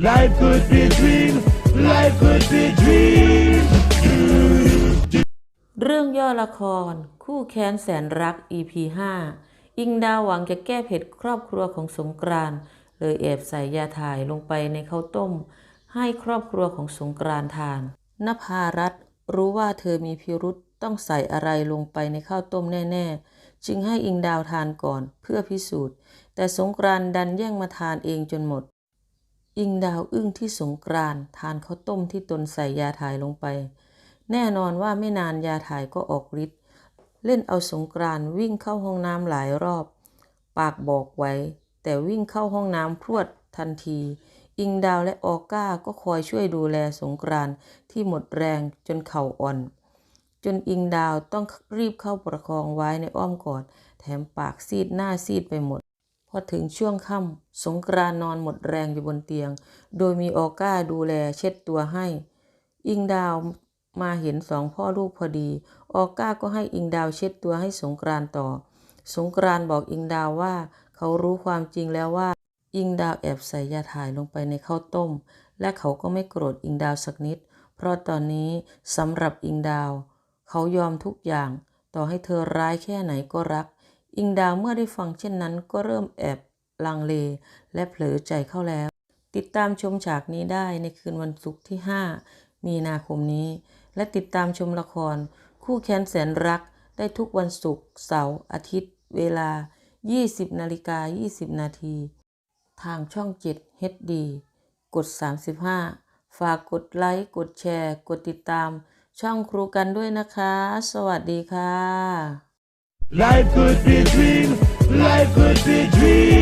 Life could be dream. Life could be dream. เรื่องย่อละคร คู่แค้นแสนรัก EP 5 อิงดาวหวังจะแก้เผ็ดครอบครัวของสงกรานเลยแอบใส่ยาถ่ายลงไปในข้าวต้ม ให้ครอบครัวของสงกรานทานนภารัตรู้ว่าเธอมีพิรุษต้องใส่อะไรลงไปในข้าวต้มแน่ ๆ จึงให้อิงดาวทานก่อนเพื่อพิสูจน์ แต่สงกรานดันแย่งมาทานเองจนหมด อิงดาวอึ้งที่สงกรานทานข้าวต้มที่ตนใส่ยาถ่ายลงไป แน่นอนว่าไม่นานยาถ่ายก็ออกฤทธิ์เล่นเอาสงกรานวิ่งเข้าห้องน้ำหลายรอบ ปากบอกไว้ แต่วิ่งเข้าห้องน้ำพรวดทันที อิงดาวและออก้าก็คอยช่วยดูแลสงกรานที่หมดแรงจนเข่าอ่อน จนอิงดาวต้องรีบเข้าประคองไว้ในอ้อมกอด แถมปากซีดหน้าซีดไปหมด พอถึงช่วงค่ำสงกรานนอนหมดแรงอยู่บนเตียง โดยมีออก้าดูแลเช็ดตัวให้ อิงดาวมาเห็นสองพ่อลูกพอดี ออก้าก็ให้อิงดาวเช็ดตัวให้สงกรานต่อ สงกรานบอกอิงดาวว่า เขารู้ความจริงแล้วว่า อิงดาวแอบใส่ยาถ่ายลงไปในข้าวต้ม และเขาก็ไม่โกรธอิงดาวสักนิด เพราะตอนนี้สำหรับอิงดาว เขายอมทุกอย่าง ต่อให้เธอร้ายแค่ไหนก็รัก อิงดาวเมื่อได้ฟังเช่นนั้นก็เริ่มแอบลังเล และเผลอใจเข้าแล้ว ติดตามชมฉากนี้ได้ในคืนวันศุกร์ที่ 5 มีนาคมนี้ และติดตามชมละคร คู่แค้นแสนรักได้ทุกวันศุกร์เสาร์อาทิตย์ เวลา 20นาฬิกา20 นาที ทางช่อง 7 HD กด 35 ฝากกดไลค์ กดแชร์ กดติดตามช่องครูกันด้วยนะคะ สวัสดีค่ะ Life could be dream. Life could be dream.